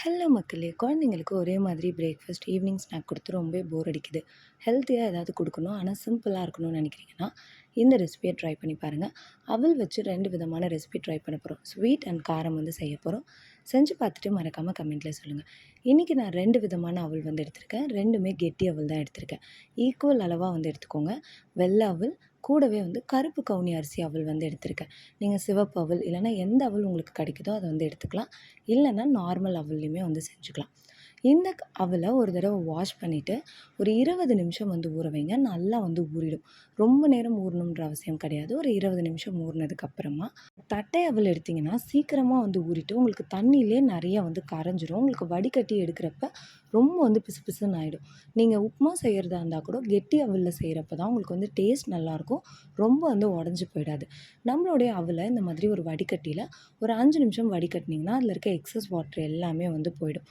Hello மக்களே. குழந்தைங்களுக்கு ஒரே மாதிரி பிரேக்ஃபாஸ்ட் ஈவினிங் ஸ்நாக் கொடுத்து ரொம்ப போர் அடிக்குது. ஹெல்த்தியாக ஏதாவது கொடுக்கணும் ஆனால் சிம்பிளாக இருக்கணும்னு நினைக்கிறீங்கன்னா இந்த ரெசிபியை ட்ரை பண்ணி பாருங்கள் அவள் வச்சு ரெண்டு விதமான ரெசிபி ட்ரை பண்ண போகிறோம் ஸ்வீட் அண்ட் காரம் வந்து செய்ய போகிறோம் செஞ்சு பார்த்துட்டு மறக்காமல் கமெண்ட்டில் சொல்லுங்கள் இன்றைக்கி நான் ரெண்டு விதமான அவள் வந்து எடுத்திருக்கேன். ரெண்டுமே கெட்டி அவள் தான் எடுத்திருக்கேன். ஈக்குவல் அளவாக வந்து எடுத்துக்கோங்க. வெள்ளை அவள் கூடவே வந்து கருப்பு கவுனி அரிசி அவல் வந்து எடுத்திருக்கேன். நீங்கள் சிவப்பு அவல் இல்லைன்னா எந்த அவல் உங்களுக்கு கிடைக்குதோ அதை வந்து எடுத்துக்கலாம். இல்லைன்னா நார்மல் அவல்லையுமே வந்து செஞ்சுக்கலாம். இந்த அவலை ஒரு தடவை வாஷ் பண்ணிவிட்டு ஒரு இருபது நிமிஷம் வந்து ஊற வைங்க. நல்லா வந்து ஊறிடும். ரொம்ப நேரம் ஊறணுன்ற அவசியம் கிடையாது. ஒரு இருபது நிமிஷம் ஊறினதுக்கப்புறமா தட்டை அவல் எடுத்திங்கன்னா சீக்கிரமாக வந்து ஊறிட்டு உங்களுக்கு தண்ணியிலே நிறைய வந்து கரைஞ்சிரும். உங்களுக்கு வடிகட்டி எடுக்கிறப்ப ரொம்ப வந்து பிசு பிசுன்னு ஆகிடும் நீங்கள் உப்புமா செய்கிறதா இருந்தால் கூட கெட்டி அவலில் செய்கிறப்ப தான் உங்களுக்கு வந்து டேஸ்ட் நல்லாயிருக்கும் ரொம்ப வந்து உடஞ்சி போயிடாது. நம்மளுடைய அவலை இந்த மாதிரி ஒரு வடிகட்டியில் ஒரு அஞ்சு நிமிஷம் வடிகட்டினீங்கன்னா அதில் இருக்க எக்ஸஸ் வாட்டர் எல்லாமே வந்து போயிடும்.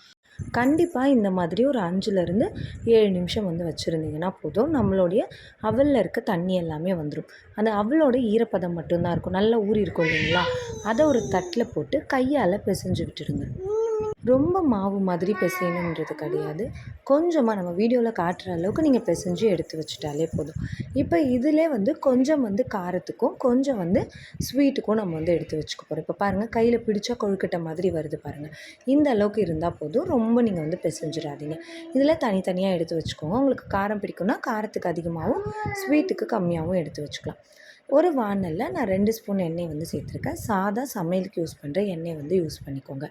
கண்டிப்பாக இந்த மாதிரி ஒரு அஞ்சுலேருந்து ஏழு நிமிஷம் வந்து வச்சுருந்தீங்கன்னா போதும். நம்மளுடைய அவலில் இருக்க தண்ணி எல்லாமே வந்துடும் அந்த அவளோட ஈரப்பதம் மட்டும்தான் இருக்கும். நல்லா ஊறி இருக்கும் இல்லைங்களா? அதை ஒரு தட்டில் போட்டு கையால் பிசைஞ்சு விட்டுடுங்க. ரொம்ப மாவு மாதிரி பிசையணுன்றது கிடையாது. கொஞ்சமாக நம்ம வீடியோவில் காட்டுற அளவுக்கு நீங்கள் பிசைஞ்சு எடுத்து வச்சுட்டாலே போதும். இப்போ இதில் வந்து கொஞ்சம் வந்து காரத்துக்கும் கொஞ்சம் வந்து ஸ்வீட்டுக்கும் நம்ம வந்து எடுத்து வச்சுக்க போகிறோம் இப்போ பாருங்கள் கையில் பிடிச்சா கொழுக்கட்டை மாதிரி வருது பாருங்கள் இந்த அளவுக்கு இருந்தால் போதும். ரொம்ப நீங்கள் வந்து பிசைஞ்சிடாதீங்க. இதில் தனித்தனியாக எடுத்து வச்சுக்கோங்க. உங்களுக்கு காரம் பிடிக்கும்னா காரத்துக்கு அதிகமாகவும் ஸ்வீட்டுக்கு கம்மியாகவும் எடுத்து வச்சுக்கலாம். ஒரு வானலில் நான் ரெண்டு ஸ்பூன் எண்ணெய் வந்து சேர்த்துருக்கேன். சாதா சமையலுக்கு யூஸ் பண்ணுற எண்ணெய் வந்து யூஸ் பண்ணிக்கோங்க.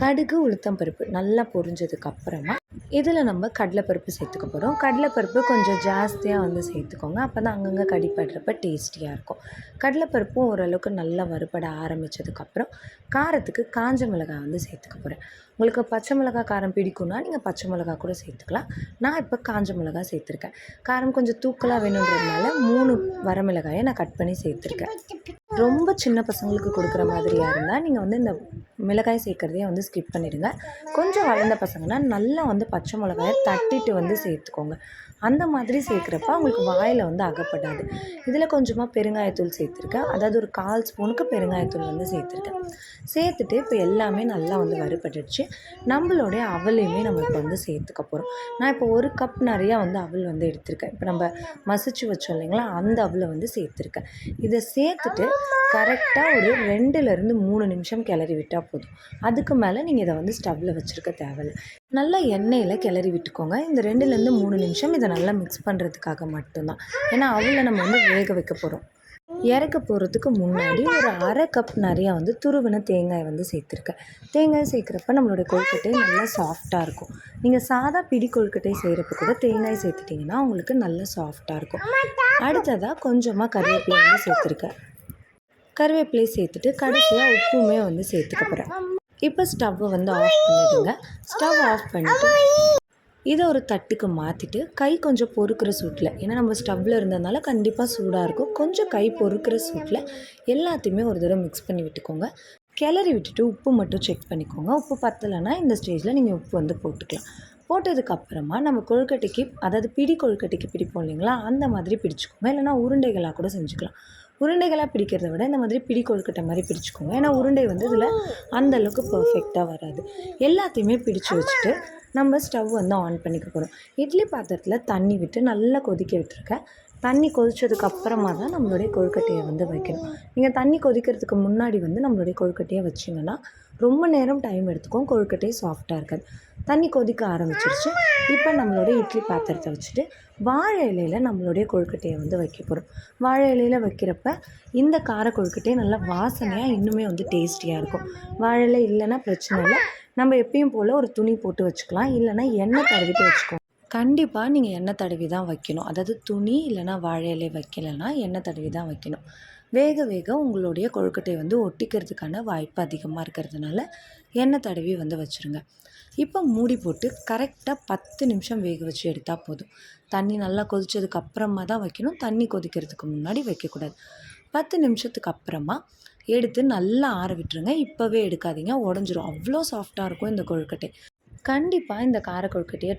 கடுகு உளுத்தம் பருப்பு நல்லா பொரிஞ்சதுக்கு அப்புறமா இதில் நம்ம கடலைப்பருப்பு சேர்த்துக்க போகிறோம் கடலைப்பருப்பு கொஞ்சம் ஜாஸ்தியாக வந்து சேர்த்துக்கோங்க. அப்போ தான் அங்கங்கே கடிப்படுறப்ப டேஸ்டியாக இருக்கும். கடலைப்பருப்பும் ஓரளவுக்கு நல்லா வறுபட ஆரம்பித்ததுக்கப்புறம் காரத்துக்கு காஞ்ச மிளகாய் வந்து சேர்த்துக்க போகிறேன் உங்களுக்கு பச்சை மிளகாய் காரம் பிடிக்கும்னா நீங்கள் பச்சை மிளகாய் கூட சேர்த்துக்கலாம். நான் இப்போ காஞ்ச மிளகாய் சேர்த்துருக்கேன். காரம் கொஞ்சம் தூக்கலாக வேணுன்றதுனால மூணு வரமிளகாயை நான் கட் பண்ணி சேர்த்துருக்கேன். ரொம்ப சின்ன பசங்களுக்கு கொடுக்குற மாதிரியாக இருந்தால் நீங்கள் வந்து இந்த மிளகாய் சேர்க்குறதையே வந்து ஸ்கிப் பண்ணிடுங்க. கொஞ்சம் வளர்ந்த பசங்கன்னா நல்லா வந்து பச்சை மிளகாயை தட்டிட்டு வந்து சேர்த்துக்கோங்க. அந்த மாதிரி சேர்க்குறப்ப உங்களுக்கு வாயில் வந்து அகப்படாது. இதில் கொஞ்சமாக பெருங்காயத்தூள் சேர்த்துருக்கேன். அதாவது ஒரு கால் ஸ்பூனுக்கு பெருங்காயத்தூள் வந்து சேர்த்துருக்கேன். சேர்த்துட்டு இப்போ எல்லாமே நல்லா வந்து வறுபட்டுடுச்சு. நம்மளுடைய அவலையுமே நம்ம இப்போ வந்து சேர்த்துக்க போகிறோம் நான் இப்போ ஒரு கப் நிறையா வந்து அவல் வந்து எடுத்திருக்கேன். இப்போ நம்ம மசிச்சு வச்சோம் இல்லைங்களா? அந்த அவலை வந்து சேர்த்துருக்கேன். இதை சேர்த்துட்டு கரெக்டாக ஒரு ரெண்டுலேருந்து மூணு நிமிஷம் கிளறி விட்டால் போதும். அதுக்கு மேலே நீங்கள் இதை வந்து ஸ்டவ்வில் வச்சுருக்க தேவையில்ல. நல்லா எண்ணெயில் கிளறி விட்டுக்கோங்க. இந்த ரெண்டுலேருந்து மூணு நிமிஷம் இதை நல்லா மிக்ஸ் பண்ணுறதுக்காக மட்டும்தான். ஏன்னா அவளை நம்ம வந்து வேக வைக்க போகிறோம் இறக்க போகிறதுக்கு முன்னாடி ஒரு அரை கப் நிறையா வந்து துருவின தேங்காய் வந்து சேர்த்துருக்கேன். தேங்காய் சேர்க்குறப்ப நம்மளோட கொழுக்கட்டை நல்லா சாஃப்டாக இருக்கும். நீங்கள் சாதா பிடி கொழுக்கட்டை செய்கிறப்ப கூட தேங்காய் சேர்த்துட்டிங்கன்னா உங்களுக்கு நல்லா சாஃப்டாக இருக்கும். அடுத்ததாக கொஞ்சமாக கருவேப்பிலை வந்து சேர்த்துருக்கேன். கருவேப்பிலையும் சேர்த்துட்டு கடைசியாக உப்புமே வந்து சேர்த்துக்க போகிறேன் இப்போ ஸ்டவ்வை வந்து ஆஃப் பண்ணிடுங்க. ஸ்டவ் ஆஃப் பண்ணிவிட்டு இதை ஒரு தட்டுக்கு மாற்றிட்டு கை கொஞ்சம் பொறுக்கிற சூட்டில் ஏன்னா நம்ம ஸ்டவ்வில் இருந்ததுனால கண்டிப்பாக சூடாக இருக்கும். கொஞ்சம் கை பொறுக்கிற சூட்டில் எல்லாத்தையுமே ஒரு தடவை மிக்ஸ் பண்ணி விட்டுக்கோங்க. கிளறி விட்டுட்டு உப்பு மட்டும் செக் பண்ணிக்கோங்க. உப்பு பத்தலைன்னா இந்த ஸ்டேஜில் நீங்கள் உப்பு வந்து போட்டுக்கலாம். போட்டதுக்கப்புறமா நம்ம கொழுக்கட்டைக்கு அதாவது பிடி கொழுக்கட்டைக்கு பிடிப்போம் இல்லைங்களா அந்த மாதிரி பிடிச்சிக்கோங்க. இல்லைன்னா உருண்டைகளாக கூட செஞ்சுக்கலாம். உருண்டைகளாக பிடிக்கிறத விட இந்த மாதிரி பிடி கொழுக்கட்டை மாதிரி பிடிச்சிக்கோங்க. ஏன்னா உருண்டை வந்து இதில் அந்தளவுக்கு பர்ஃபெக்டாக வராது. எல்லாத்தையுமே பிடிச்சி வச்சுட்டு நம்ம ஸ்டவ் வந்து ஆன் பண்ணிக்க போகிறோம் இட்லி பாத்திரத்தில் தண்ணி விட்டு நல்லா கொதிக்க விட்டுருக்கேன் தண்ணி கொதிச்சதுக்கு அப்புறமா தான் நம்மளுடைய கொழுக்கட்டையை வந்து வைக்கணும். நீங்கள் தண்ணி கொதிக்கிறதுக்கு முன்னாடி வந்து நம்மளுடைய கொழுக்கட்டையை வச்சிங்கன்னா ரொம்ப நேரம் டைம் எடுத்துக்கும். கொழுக்கட்டை சாஃப்டாக இருக்காது. தண்ணி கொதிக்க ஆரம்பிச்சிருச்சு. இப்போ நம்மளோட இட்லி பாத்திரத்தை வச்சுட்டு வாழை இலையில் நம்மளுடைய கொழுக்கட்டையை வந்து வைக்க போகிறோம் வாழை இலையில் வைக்கிறப்ப இந்த கார கொழுக்கட்டையை நல்லா வாசனையாக இன்னுமே வந்து டேஸ்டியாக இருக்கும். வாழை இலை இல்லைன்னா பிரச்சனை இல்லை. நம்ம எப்பயும் போல் ஒரு துணி போட்டு வச்சுக்கலாம். இல்லைன்னா எண்ணெய் தடவிட்டு வச்சுக்கோங்க கண்டிப்பாக நீங்கள் எண்ணெய் தடவி தான் வைக்கணும். அதாவது துணி இல்லைன்னா வாழை இலை வைக்கலைன்னா எண்ணெய் தடவி தான் வைக்கணும். வேக வேக உங்களுடைய கொழுக்கட்டை வந்து ஒட்டிக்கிறதுக்கான வாய்ப்பு அதிகமாக இருக்கிறதுனால எண்ணெய் தடவி வந்து வச்சுருங்க. இப்போ மூடி போட்டு கரெக்டாக பத்து நிமிஷம் வேக வச்சு எடுத்தால் போதும். தண்ணி நல்லா கொதித்ததுக்கு அப்புறமா தான் வைக்கணும். தண்ணி கொதிக்கிறதுக்கு முன்னாடி வைக்கக்கூடாது. பத்து நிமிஷத்துக்கு அப்புறமா எடுத்து நல்லா ஆற விட்டுருங்க. இப்போவே எடுக்காதீங்க. உடஞ்சிரும். அவ்வளோ சாஃப்டாக இருக்கும் இந்த கொழுக்கட்டை. கண்டிப்பாக இந்த கார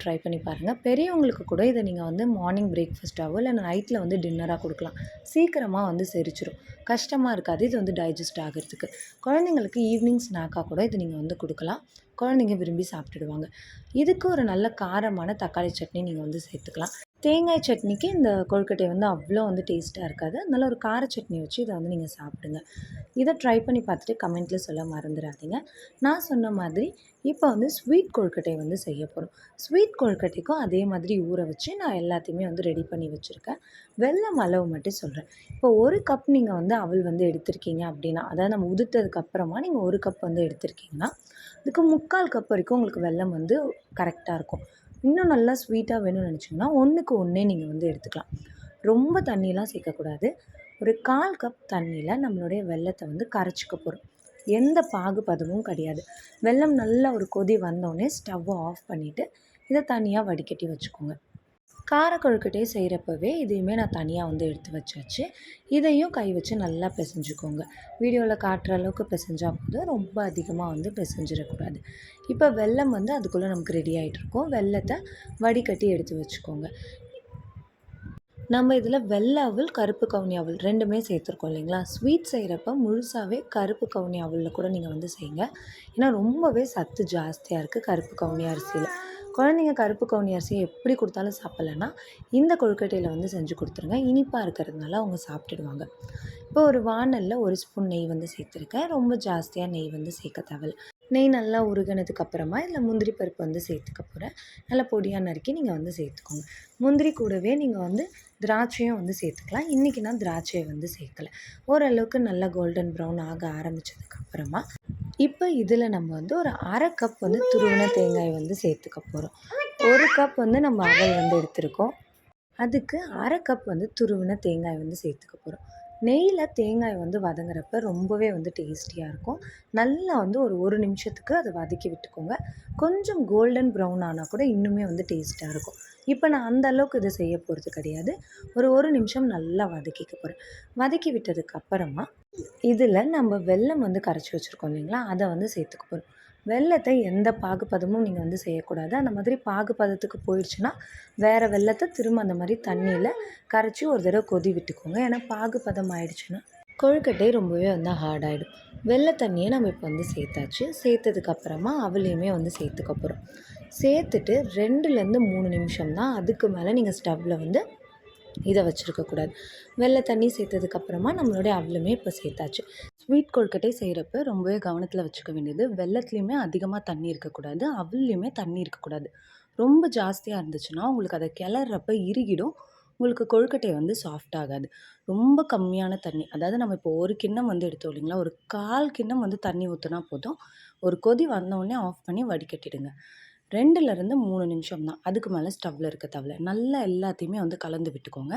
ட்ரை பண்ணி பாருங்கள் பெரியவங்களுக்கு கூட இதை நீங்கள் வந்து மார்னிங் பிரேக்ஃபாஸ்ட்டாகவோ இல்லை நைட்டில் வந்து டின்னராக கொடுக்கலாம். சீக்கிரமாக வந்து செரிச்சிரும். கஷ்டமாக இருக்காது. இது வந்து டைஜஸ்ட் ஆகிறதுக்கு. குழந்தைங்களுக்கு ஈவினிங் ஸ்நாக்காக கூட இது நீங்கள் வந்து கொடுக்கலாம். குழந்தைங்க விரும்பி சாப்பிட்டுடுவாங்க. இதுக்கு ஒரு நல்ல காரமான தக்காளி சட்னி நீங்கள் வந்து சேர்த்துக்கலாம். தேங்காய் சட்னிக்கு இந்த கொழுக்கட்டை வந்து அவ்வளோ வந்து டேஸ்ட்டாக இருக்காது. நல்ல ஒரு கார சட்னி வச்சு இதை வந்து நீங்கள் சாப்பிடுங்க. இதை ட்ரை பண்ணி பார்த்துட்டு கமெண்ட்டில் சொல்ல மறந்துடாதீங்க நான் சொன்ன மாதிரி இப்போ வந்து ஸ்வீட் கொழுக்கட்டை வந்து செய்ய போகிறோம் ஸ்வீட் கொழுக்கட்டைக்கும் அதே மாதிரி ஊற வச்சு நான் எல்லாத்தையுமே வந்து ரெடி பண்ணி வச்சுருக்கேன். வெல்லம் அளவு மட்டும் சொல்கிறேன் இப்போ ஒரு கப் நீங்கள் வந்து அவள் வந்து எடுத்திருக்கீங்க அப்படின்னா அதாவது நம்ம உதுத்ததுக்கு அப்புறமா நீங்கள் ஒரு கப் வந்து எடுத்திருக்கீங்கன்னா அதுக்கு முக்கால் கப் வரைக்கும் உங்களுக்கு வெல்லம் வந்து கரெக்டாக இருக்கும். இன்னும் நல்லா ஸ்வீட்டாக வேணும்னு நினச்சிங்கன்னா ஒன்றுக்கு ஒன்றே நீங்கள் வந்து எடுத்துக்கலாம். ரொம்ப தண்ணியெலாம் சேர்க்கக்கூடாது. ஒரு கால் கப் தண்ணியில் நம்மளுடைய வெல்லத்தை வந்து கரைச்சிக்க போகிறோம் எந்த பாகுபதமும் கிடையாது. வெல்லம் நல்லா ஒரு கொதி வந்தோடனே ஸ்டவ்வை ஆஃப் பண்ணிவிட்டு இதை தனியாக வடிகட்டி வச்சுக்கோங்க. கார செய்கிறப்பவே இதையுமே நான் தனியாக வந்து எடுத்து வச்சாச்சு. இதையும் கை வச்சு நல்லா பிசைஞ்சுக்கோங்க. வீடியோவில் காட்டுற அளவுக்கு பிசைஞ்சால் போதும். ரொம்ப அதிகமாக வந்து பிசைஞ்சிடக்கூடாது. இப்போ வெல்லம் வந்து அதுக்குள்ளே நமக்கு ரெடி ஆகிட்டு இருக்கும். வெல்லத்தை வடிகட்டி எடுத்து வச்சுக்கோங்க. நம்ம இதில் வெள்ளை அவல் கருப்பு கவுனி அவல் ரெண்டுமே சேர்த்துருக்கோம் இல்லைங்களா? ஸ்வீட் செய்கிறப்ப முழுசாகவே கருப்பு கவுனி அவலில் கூட நீங்கள் வந்து செய்யுங்க. ஏன்னா ரொம்பவே சத்து ஜாஸ்தியாக இருக்குது கருப்பு கவுனி அரிசியில். குழந்தைங்க கருப்பு கவுனி அரிசியை எப்படி கொடுத்தாலும் சாப்பிட்லன்னா இந்த கொழுக்கட்டையில் வந்து செஞ்சு கொடுத்துருங்க. இனிப்பாக இருக்கிறதுனால அவங்க சாப்பிட்டுடுவாங்க. இப்போ ஒரு வானலில் ஒரு ஸ்பூன் நெய் வந்து சேர்த்துருக்கேன். ரொம்ப ஜாஸ்தியாக நெய் வந்து சேர்க்க தேவையில்ல. நெய் நல்லா உருகினதுக்கு அப்புறமா இதில் முந்திரி பருப்பு வந்து சேர்த்துக்க போகிறேன் நல்லா பொடியாக நறுக்கி நீங்கள் வந்து சேர்த்துக்கோங்க. முந்திரி கூடவே நீங்கள் வந்து திராட்சையும் வந்து சேர்த்துக்கலாம். இன்றைக்கி நான் திராட்சையை வந்து சேர்க்கலை. ஓரளவுக்கு நல்லா கோல்டன் ப்ரௌன் ஆக ஆரம்பித்ததுக்கப்புறமா இப்போ இதில் நம்ம வந்து ஒரு அரை கப் வந்து துருவின தேங்காய் வந்து சேர்த்துக்க போகிறோம் ஒரு கப் வந்து நம்ம அவல் வந்து எடுத்திருக்கோம். அதுக்கு அரை கப் வந்து துருவின தேங்காய் வந்து சேர்த்துக்க போகிறோம் நெய்யில் தேங்காய் வந்து வதங்குறப்ப ரொம்பவே வந்து டேஸ்டியாக இருக்கும். நல்லா வந்து ஒரு ஒரு நிமிஷத்துக்கு அதை வதக்கி விட்டுக்கோங்க. கொஞ்சம் கோல்டன் ப்ரௌன் ஆனால் கூட இன்னுமே வந்து டேஸ்ட்டாக இருக்கும். இப்போ நான் அந்த அளவுக்கு இதை செய்ய போகிறது கிடையாது. ஒரு ஒரு நிமிஷம் நல்லா வதக்கிக்க போகிறேன் வதக்கி விட்டதுக்கு அப்புறமா இதில் நம்ம வெல்லம் வந்து கரைச்சி வச்சுருக்கோம் இல்லைங்களா? அதை வந்து சேர்த்துக்க போகிறோம் வெல்லத்தை எந்த பாகுபதமும் நீங்கள் வந்து செய்யக்கூடாது. அந்த மாதிரி பாகுபதத்துக்கு போயிடுச்சுன்னா வேறு வெல்லத்தை திரும்ப அந்த மாதிரி தண்ணியில் கரைச்சி ஒரு தடவை கொதி விட்டுக்கோங்க. ஏன்னா பாகுபதம் ஆயிடுச்சுன்னா கொழுக்கட்டை ரொம்பவே வந்து ஹார்டாகிடும் வெள்ளை தண்ணியை நம்ம இப்போ வந்து சேர்த்தாச்சு. சேர்த்ததுக்கப்புறமா அவளையுமே வந்து சேர்த்துக்க போகிறோம் சேர்த்துட்டு ரெண்டுலேருந்து மூணு நிமிஷம் தான் அதுக்கு மேலே நீங்கள் ஸ்டவ்வில் வந்து இதை வச்சுருக்கக்கூடாது. வெள்ளை தண்ணி சேர்த்ததுக்கப்புறமா நம்மளுடைய அவளுமே இப்போ சேர்த்தாச்சு. ஸ்வீட் கொழுக்கட்டை செய்கிறப்ப ரொம்பவே கவனத்தில் வச்சுக்க வேண்டியது வெள்ளத்துலேயுமே அதிகமாக தண்ணி இருக்கக்கூடாது அவள்லேயுமே தண்ணி இருக்கக்கூடாது. ரொம்ப ஜாஸ்தியாக இருந்துச்சுன்னா உங்களுக்கு அதை கிளறப்ப இறுகிடும் உங்களுக்கு கொழுக்கட்டை வந்து சாஃப்ட் ஆகாது. ரொம்ப கம்மியான தண்ணி அதாவது நம்ம இப்போ ஒரு கிண்ணம் வந்து எடுத்தோம் இல்லைங்களா ஒரு கால் கிண்ணம் வந்து தண்ணி ஊற்றினா போதும் ஒரு கொதி வந்தோடனே ஆஃப் பண்ணி வடிகட்டிடுங்க. ரெண்டுலேருந்து மூணு நிமிஷம் தான். அதுக்கு மேலே ஸ்டவ்வில் இருக்க தவிர நல்லா எல்லாத்தையுமே வந்து கலந்து விட்டுக்கோங்க.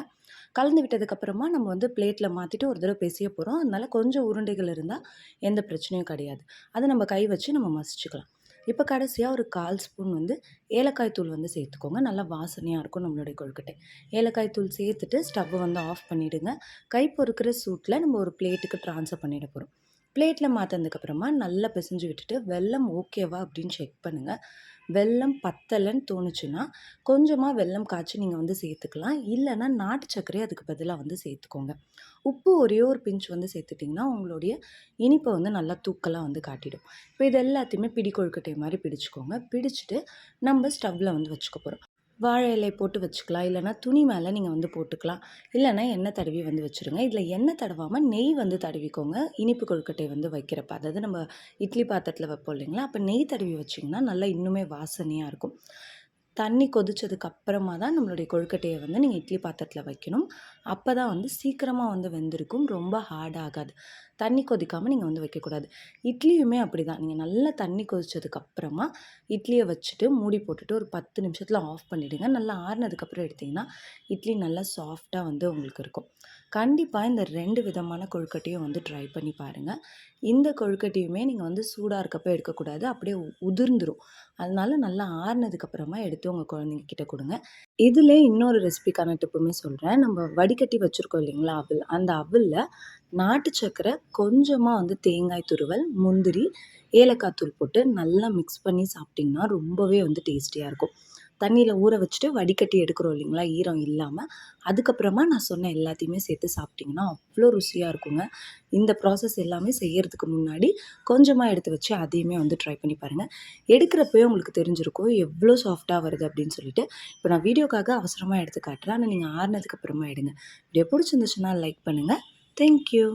கலந்து விட்டதுக்கப்புறமா நம்ம வந்து பிளேட்டில் மாற்றிட்டு ஒரு தடவை பேசிய போகிறோம் அதனால கொஞ்சம் உருண்டைகள் இருந்தால் எந்த பிரச்சனையும் கிடையாது. அதை நம்ம கை வச்சு நம்ம மசிச்சுக்கலாம். இப்போ கடைசியாக ஒரு கால் ஸ்பூன் வந்து ஏலக்காய் தூள் வந்து சேர்த்துக்கோங்க. நல்லா வாசனையாக இருக்கும் நம்மளுடைய கொழுக்கட்டை. ஏலக்காய் தூள் சேர்த்துட்டு ஸ்டவ்வை வந்து ஆஃப் பண்ணிவிடுங்க கை பொறுக்கிற சூட்டில் நம்ம ஒரு பிளேட்டுக்கு ட்ரான்ஸ்ஃபர் பண்ணிட போகிறோம் பிளேட்டில் மாற்றினதுக்கப்புறமா நல்லா பிசைஞ்சு விட்டுட்டு வெல்லம் ஓகேவா அப்படின்னு செக் பண்ணுங்கள் வெல்லம் பத்தலைன்னு தோணுச்சுன்னா கொஞ்சமாக வெல்லம் காய்ச்சி நீங்கள் வந்து சேர்த்துக்கலாம். இல்லைன்னா நாட்டு சர்க்கரையை அதுக்கு பதிலாக வந்து சேர்த்துக்கோங்க. உப்பு ஒரே ஒரு பிஞ்ச் வந்து சேர்த்துட்டிங்கன்னா உங்களுடைய இனிப்பை வந்து நல்லா தூக்கலாக வந்து காட்டிடும். இப்போ இது எல்லாத்தையுமே பிடி கொழுக்கட்டை மாதிரி பிடிச்சிக்கோங்க. பிடிச்சிட்டு நம்ம ஸ்டவ்வில் வந்து வச்சுக்க போகிறோம் வாழை இலை போட்டு வச்சுக்கலாம். இல்லைனா துணி மேலே நீங்கள் வந்து போட்டுக்கலாம். இல்லைனா எண்ணெய் தடவி வந்து வச்சுருங்க. இதில் எண்ணெய் தடவாமல் நெய் வந்து தடவிக்கோங்க. இனிப்பு கொழுக்கட்டை வந்து வைக்கிறப்ப. அதாவது நம்ம இட்லி பாத்திரத்தில் வைப்போம் இல்லைங்களா? அப்போ நெய் தடவி வச்சிங்கன்னா நல்லா இன்னுமே வாசனையாக இருக்கும். தண்ணி கொதிச்சதுக்கு அப்புறமா தான் நம்மளுடைய கொழுக்கட்டையை வந்து நீங்கள் இட்லி பாத்திரத்தில் வைக்கணும். அப்போ தான் வந்து சீக்கிரமாக வந்து வெந்திருக்கும். ரொம்ப ஹார்ட் ஆகாது. தண்ணி கொதிக்காமல் நீங்கள் வந்து வைக்கக்கூடாது. இட்லியுமே அப்படி தான் நீங்கள் நல்லா தண்ணி கொதிச்சதுக்கப்புறமா இட்லியை வச்சுட்டு மூடி போட்டுட்டு ஒரு பத்து நிமிஷத்தில் ஆஃப் பண்ணிவிடுங்க நல்லா ஆறுனதுக்கப்புறம் எடுத்திங்கன்னா இட்லி நல்லா சாஃப்டாக வந்து உங்களுக்கு இருக்கும். கண்டிப்பாக இந்த ரெண்டு விதமான கொழுக்கட்டையும் வந்து ட்ரை பண்ணி பாருங்கள் இந்த கொழுக்கட்டையுமே நீங்கள் வந்து சூடாக இருக்கப்போ எடுக்கக்கூடாது. அப்படியே உதிர்ந்துடும் அதனால நல்லா ஆறுனதுக்கப்புறமா எடுத்து உங்கள் குழந்தைங்க கிட்ட கொடுங்க. இதில் இன்னொரு ரெசிபிக்கான டிப்புமே சொல்கிறேன் நம்ம வடிகட்டி வச்சுருக்கோம் இல்லைங்களா அவல் அந்த அவலில் நாட்டு சர்க்கரை கொஞ்சமாக வந்து தேங்காய் துருவல் முந்திரி ஏலக்காய் தூள் போட்டு நல்லா மிக்ஸ் பண்ணி சாப்பிட்டிங்கன்னா ரொம்பவே வந்து டேஸ்டியாக இருக்கும். தண்ணியில் ஊற வச்சுட்டு வடிகட்டி எடுக்கிறோம் இல்லைங்களா? ஈரம் இல்லாமல் அதுக்கப்புறமா நான் சொன்ன எல்லாத்தையுமே சேர்த்து சாப்பிட்டிங்கன்னா அவ்வளோ ருசியாக இருக்குங்க. இந்த ப்ராசஸ் எல்லாமே செய்யறதுக்கு முன்னாடி கொஞ்சமாக எடுத்து வச்சு அதையுமே வந்து ட்ரை பண்ணி பாருங்கள் எடுக்கிறப்பவே உங்களுக்கு தெரிஞ்சிருக்கும் எவ்வளோ சாஃப்டாக வருது அப்படின்னு சொல்லிட்டு. இப்போ நான் வீடியோக்காக அவசரமாக எடுத்து காட்டுறேன். ஆனால் நீங்கள் ஆறுனதுக்கப்புறமா எடுங்க. வீடியோ பிடிச்சிருந்துச்சுன்னா லைக் பண்ணுங்கள் தேங்க்யூ